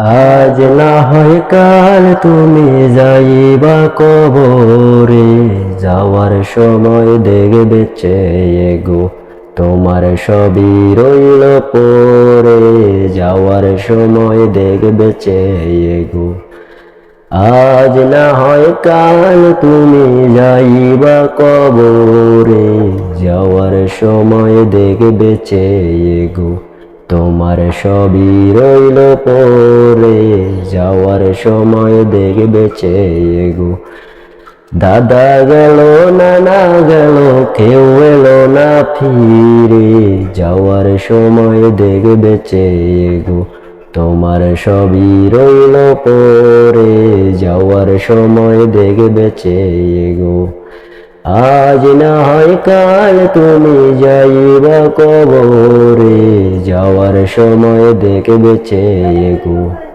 আজ না হয় কাল তুমি যাইবা কবরে, যাওয়ার সময় দেখবে চেয়ে গো, তোমার সবই রইল পরে, যাওয়ার সময় দেখবে চেয়ে গো। আজ না হয় কাল তুমি যাইবা কবরে, যাওয়ার সময় দেখবে চেয়ে গো। তোমার সবই রইল পরে যাওয়ার সময় দেখবে চেয়ে গো। দাদা গেল, নানা গেল, কেউ এলো না ফিরে, যাওয়ার সময় দেখবে চেয়ে গো। তোমার সবই রইল পরে যাওয়ার সময় দেখবে চেয়ে গো। আজ না হয় কাল তুমি যাইবা কবরে যাওয়ার সময় দেখবে চেয়ে গো।